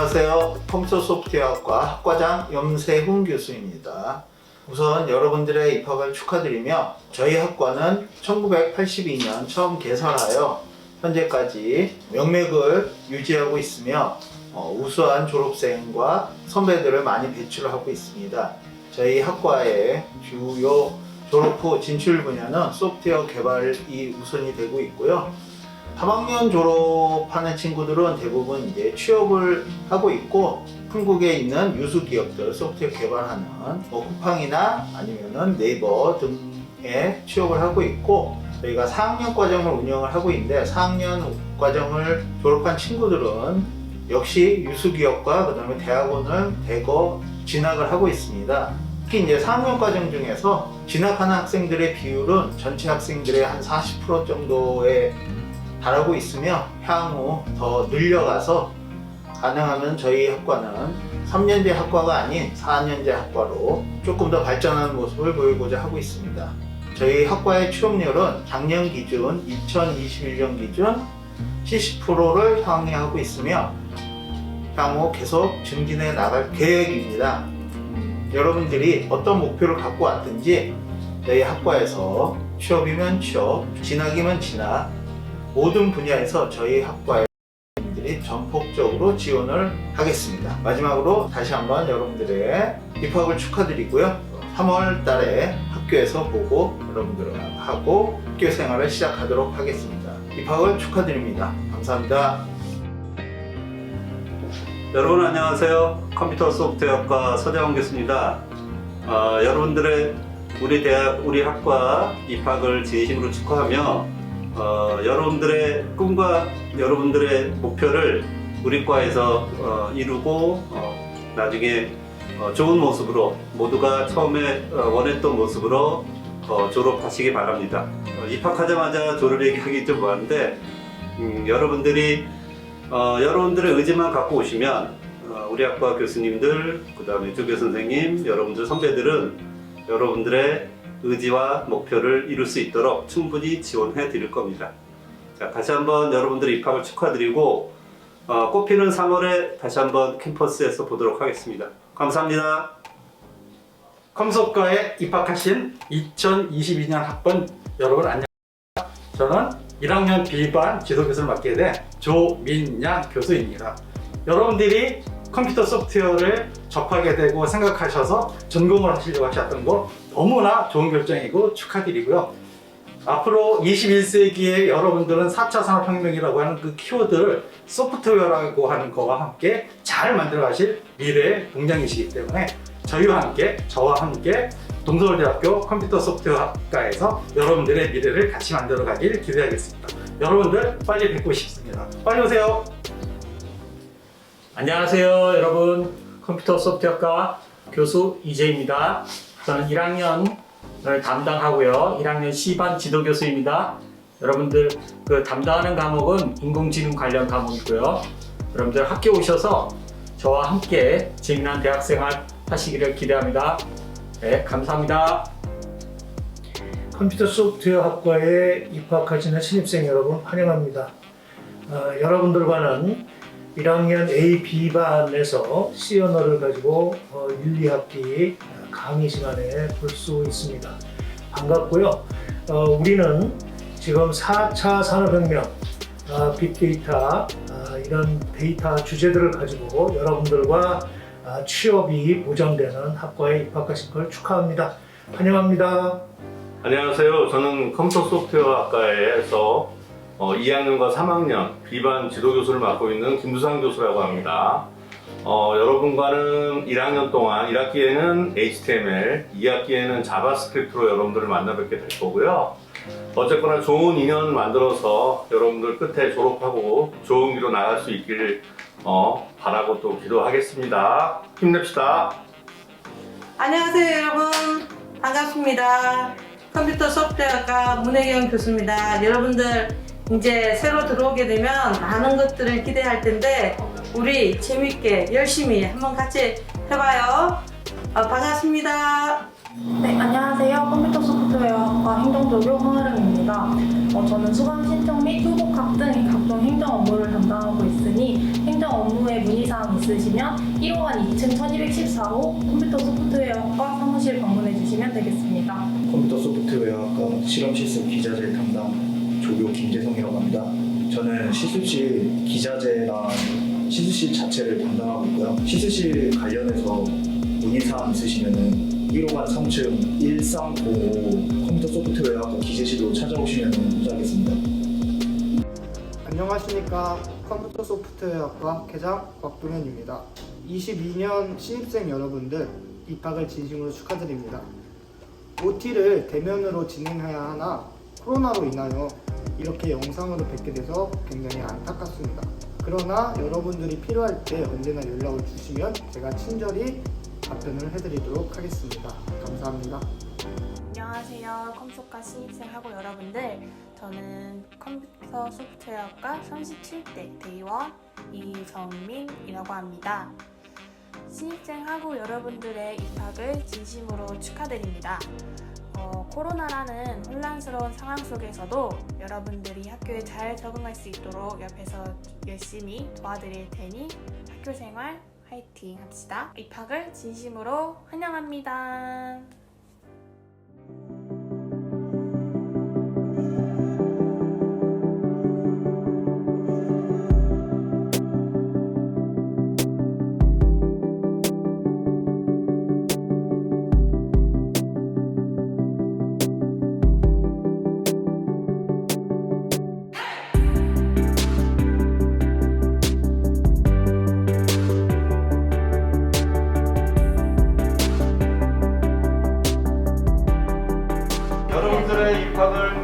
안녕하세요. 컴퓨터 소프트웨어학과 학과장 염세훈 교수입니다. 우선 여러분들의 입학을 축하드리며 저희 학과는 1982년 처음 개설하여 현재까지 명맥을 유지하고 있으며 어, 우수한 졸업생과 선배들을 많이 배출하고 있습니다. 저희 학과의 주요 졸업 후 진출 분야는 소프트웨어 개발이 우선이 되고 있고요. 3학년 졸업하는 친구들은 대부분 이제 취업을 하고 있고 한국에 있는 유수 기업들 소프트웨어 개발하는 뭐 쿠팡이나 아니면은 네이버 등에 취업을 하고 있고 저희가 4학년 과정을 운영을 하고 있는데 4학년 과정을 졸업한 친구들은 역시 유수 기업과 그다음에 대학원을 대거 진학을 하고 있습니다. 특히 이제 4학년 과정 중에서 진학하는 학생들의 비율은 전체 학생들의 한 40% 정도에 달하고 있으며 향후 더 늘려가서 가능하면 저희 학과는 3년제 학과가 아닌 4년제 학과로 조금 더 발전하는 모습을 보이고자 하고 있습니다. 저희 학과의 취업률은 작년 기준, 2021년 기준 70%를 향해하고 있으며 향후 계속 증진해 나갈 계획입니다. 여러분들이 어떤 목표를 갖고 왔든지 저희 학과에서 취업이면 취업, 진학이면 진학, 모든 분야에서 저희 학과의 분들이 전폭적으로 지원을 하겠습니다. 마지막으로 다시 한번 여러분들의 입학을 축하드리고요. 3월 달에 학교에서 보고 여러분들하고 학교 생활을 시작하도록 하겠습니다. 입학을 축하드립니다. 감사합니다. 여러분 안녕하세요. 컴퓨터 소프트웨어과 서장훈 교수입니다. 어, 여러분들의 우리 대학 우리 학과 입학을 진심으로 축하하며 어, 여러분들의 꿈과 여러분들의 목표를 우리 과에서 어, 이루고 어, 나중에 어, 좋은 모습으로 모두가 처음에 어, 원했던 모습으로 어, 졸업하시기 바랍니다. 어, 입학하자마자 졸업 얘기하기 좀 뭐한데 음, 여러분들이 어, 여러분들의 의지만 갖고 오시면 어, 우리 학과 교수님들, 그 다음에 조교 선생님, 여러분들 선배들은 여러분들의 의지와 목표를 이룰 수 있도록 충분히 지원해 드릴 겁니다. 자, 다시 한번 여러분들 입학을 축하드리고 어, 꽃피는 3월에 다시 한번 캠퍼스에서 보도록 하겠습니다. 감사합니다. 컴소과에 입학하신 2022년 학번 여러분 안녕하십니까? 저는 1학년 B반 지도교수를 맡게 된 조민양 교수입니다. 여러분들이 컴퓨터 소프트웨어를 접하게 되고 생각하셔서 전공을 하시려고 하셨던 거 너무나 좋은 결정이고 축하드리고요. 앞으로 21세기에 여러분들은 4차 산업혁명이라고 하는 그 키워드를 소프트웨어라고 하는 거와 함께 잘 만들어 가실 미래의 동장이시기 때문에 저희와 함께, 저와 함께 동서울대학교 컴퓨터 소프트웨어학과에서 여러분들의 미래를 같이 만들어 가길 기대하겠습니다. 여러분들 빨리 뵙고 싶습니다. 빨리 오세요. 안녕하세요, 여러분. 컴퓨터 소프트웨어과 교수 이재입니다. 저는 1학년을 담당하고요. 1학년 C반 지도 교수입니다. 여러분들 그 담당하는 과목은 인공지능 관련 과목이고요. 여러분들 학교 오셔서 저와 함께 재미난 대학생활 하시기를 기대합니다. 네, 감사합니다. 컴퓨터 소프트웨어 학과에 입학하시는 신입생 여러분 환영합니다. 어, 여러분들과는 1학년 A, B반에서 C 언어를 가지고 어, 1, 2학기 강의 시간에 볼 수 있습니다. 반갑고요. 어, 우리는 지금 4차 산업혁명, 어, 빅데이터 어, 이런 데이터 주제들을 가지고 여러분들과 아, 취업이 보장되는 학과에 입학하신 걸 축하합니다. 환영합니다. 안녕하세요. 저는 컴퓨터 소프트웨어 학과에서 어, 2학년과 3학년 비반 지도교수를 맡고 있는 김두상 교수라고 합니다. 어, 여러분과는 1학년 동안 1학기에는 HTML, 2학기에는 자바스크립트로 여러분들을 만나 뵙게 될 거고요. 어쨌거나 좋은 인연 만들어서 여러분들 끝에 졸업하고 좋은 길로 나갈 수 있길 어, 바라고 또 기도하겠습니다. 힘냅시다. 안녕하세요 여러분 반갑습니다 컴퓨터 소프트웨어과 문혜경 교수입니다 여러분들 이제 새로 들어오게 되면 많은 것들을 기대할 텐데 우리 재밌게 열심히 한번 같이 해봐요 어, 반갑습니다 네, 안녕하세요. 컴퓨터 소프트 소프트웨어학과 행정조교 황아름입니다. 어, 저는 수강 신청 및 후보각 등 각종 행정 업무를 담당하고 있으니 행정 업무에 문의사항 있으시면 1호관 2층 1214호 컴퓨터 소프트웨어학과 사무실 방문해 주시면 되겠습니다. 컴퓨터 소프트웨어학과 실험 시스템 기자재 담당 조교 김재성이라고 합니다. 저는 시술실 기자재랑 시술실 자체를 담당하고 있고요. 시술실 관련해서 문의사항 있으시면은 1호관 3층 1305 컴퓨터 소프트웨어학과 기재실로 찾아오시면 감사하겠습니다. 안녕하십니까 컴퓨터 소프트웨어학과 계장 곽동현입니다. 22년 신입생 여러분들 입학을 진심으로 축하드립니다. OT를 대면으로 진행해야 하나 코로나로 인하여 이렇게 영상으로 뵙게 돼서 굉장히 안타깝습니다. 그러나 여러분들이 필요할 때 언제나 연락을 주시면 제가 친절히 답변을 해드리도록 하겠습니다. 감사합니다. 안녕하세요. 컴소카 신입생하고 여러분들. 저는 컴퓨터 소프트웨어학과 37대 대의원 이정민이라고 합니다. 신입생하고 여러분들의 입학을 진심으로 축하드립니다. 어, 코로나라는 혼란스러운 상황 속에서도 여러분들이 학교에 잘 적응할 수 있도록 옆에서 열심히 도와드릴 테니 학교 생활 화이팅 합시다. 입학을 진심으로 환영합니다. kalır.